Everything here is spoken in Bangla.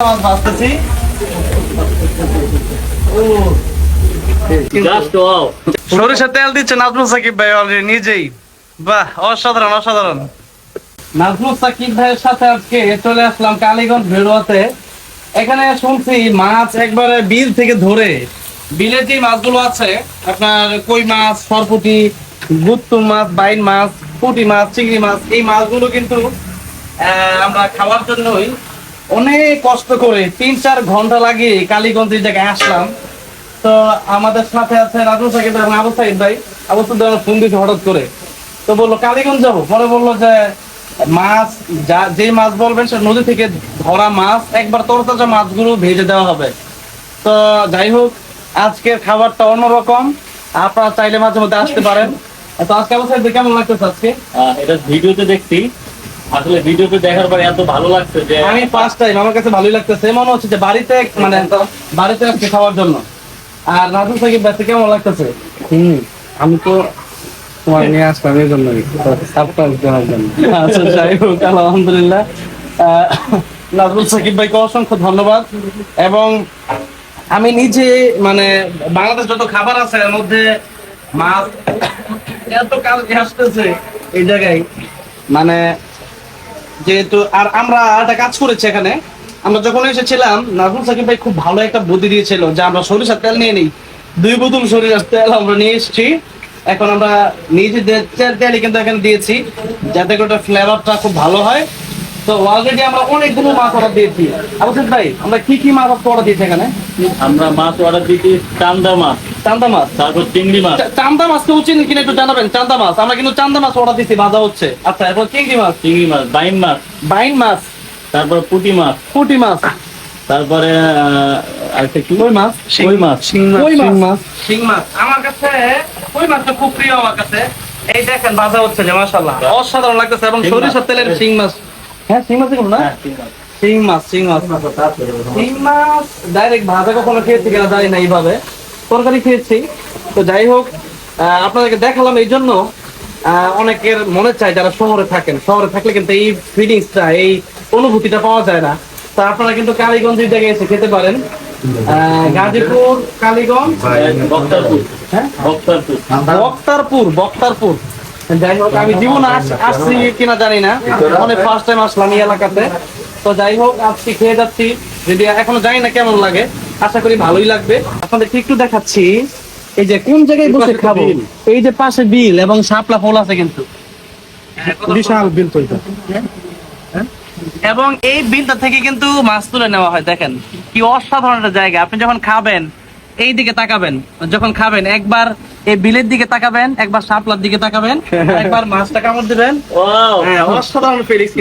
মাছ ভাজতেছি জাস্ট ওয়াও সরিষার তেল দিচ্ছে নাজমুল সাকিব ভাই অলরেডি নিজেই। বাহ অসাধারণ অসাধারণ। নাজমুল সাকিব ভাইয়ের সাথে আজকে চলে আসলাম কালীগঞ্জ ভেড়ুয়াতে এখানে শুনছি মাছ একবারে বিল থেকে ধরে। বিলের যে মাছগুলো আছে আপনার কই মাছ সরপুটি গুত্তু মাছ বাইন মাছ পুঁটি মাছ চিংড়ি মাছ এই মাছগুলো কিন্তু আহ, আমরা খাওয়ার জন্যই অনেক কষ্ট করে তিন চার ঘণ্টা লাগিয়ে কালীগঞ্জ জায়গায় আসলাম। তো আমাদের সাথে আছে রাজু সাকিব এবং আবু সাইদ ভাই। আবু আমার ফোন দিয়েছে হঠাৎ করে। তো বলল, কালীগঞ্জ যাব? পরে বলল যে, মাছ যা, যে মাছ বলবেন সে নদী থেকে ধরা মাছ, একবার তরতাজা মাছগুলো ভেজে দেওয়া হবে। তো যাই হোক, আজকের খাবারটা অন্যরকম। আপনারা চাইলে মাঝে মধ্যে আসতে পারেন। তো আজকে আবু ভাই কেমন লাগতেছে আজকে? এটা ভিডিওতে দেখছি। আসলে ভিডিওতে দেখার পরে এত ভালো লাগছে যে আমি ফার্স্ট টাইম আমার কাছে ভালোই লাগতেছে। মনে হচ্ছে যে বাড়িতে মানে বাড়িতে আজকে খাওয়ার জন্য। আর রাজু ভাই কেমন লাগতেছে? হুম আমি তো তোমার নিয়ে আসলাম এই সারপ্রাইজ দেওয়ার জন্য। আচ্ছা যাই হোক আলহামদুলিল্লাহ। আহ, নাজরুল সাকিব ভাইকে অসংখ্য ধন্যবাদ। এবং আমি নিজে মানে বাংলাদেশ যত খাবার আছে এর মধ্যে মাছ এত কালকে আসতেছে এই জায়গায়। মানে যেহেতু আর আমরা একটা কাজ করেছি এখানে, আমরা যখন এসেছিলাম, নাজমুল সাকিব ভাই খুব ভালো একটা বুদ্ধি দিয়েছিল যে আমরা সরিষার তেল নিয়ে নিই। দুই বোতল সরিষার তেল আমরা নিয়ে এসেছি। এখন আমরা নিজেদের তেল কিন্তু এখানে দিয়েছি, যাতে করে ফ্লেভারটা খুব ভালো হয়। তো অলরেডি আমরা অনেকগুলো মাছ অর্ডার দিয়েছি। আবুসেদ ভাই আমরা কি কি মাছ অর্ডার দিয়েছি এখানে? আমরা মাছ অর্ডার দিচ্ছি চান্দা মাছ। চান্দা মাছ? তারপর চিংড়ি মাছ। চান্দা মাছ কেউ চিনি কিনা একটু জানাবেন চান্দা মাছ। আমরা কিন্তু চান্দা মাছ অর্ডার দিচ্ছি ভাজা হচ্ছে। আচ্ছা এরপর চিংড়ি মাছ? চিংড়ি মাছ বাইম মাছ। বাইন মাছ? তারপর পুঁটি মাছ। পুঁটি মাছ? তারপরে আরেকটা কি? কই মাছ? কই মাছ? শিং মাছ কই শিং মাছ? মাছ। শিং মাছ। আমার কাছে কই মাছটা খুব প্রিয় আমার কাছে। এই দেখেন ভাজা হচ্ছে যে মাশাআল্লাহ। অসাধারণ লাগতেছে এবং সরিষার তেলের শিং মাছ। হ্যাঁ শিং মাছ না? হ্যাঁ, শিং মাছ। শিং মাছ শিং মাছ। ডাইরেক্ট ভাজা কখনো খেয়েছি কিনা জানি না এইভাবে। তরকারি খেয়েছি। তো যাই হোক আপনাদেরকে দেখালাম এই জন্য আহ, অনেকের মনে চায় যারা শহরে থাকেন। শহরে থাকলে কিন্তু এই ফিলিংসটা এই অনুভূতিটা পাওয়া যায় না। তা আপনারা কিন্তু কালীগঞ্জ এই জায়গায় এসে খেতে পারেন। আহ, গাজীপুর কালীগঞ্জ বক্তারপুর। হ্যাঁ? বক্তারপুর। বক্তারপুর বক্তারপুর। যাই হোক আমি জীবন আসছি কিনা জানি না। অনেক ফার্স্ট টাইম আসলাম এই এলাকাতে। তো যাই হোক আজকে খেয়ে যাচ্ছি। যদি এখনও জানি না কেমন লাগে আশা করি ভালোই লাগবে। আপনাদেরকে একটু দেখাচ্ছি। এই যে কোন জায়গায় বসে খাব? এই যে পাশে বিল এবং শাপলা ফুল আছে কিন্তু। বিশাল বিল তো এবং এই বিলটা থেকে কিন্তু মাছ তুলে নেওয়া হয় দেখেন। কি অসাধারণ একটা জায়গা। আপনি যখন খাবেন এই দিকে তাকাবেন যখন খাবেন একবার এই বিলের দিকে তাকাবেন একবার সাপলার দিকে তাকাবেন একবার মাছটা কামড় দিবেন। হ্যাঁ অসাধারণ ফিলিংস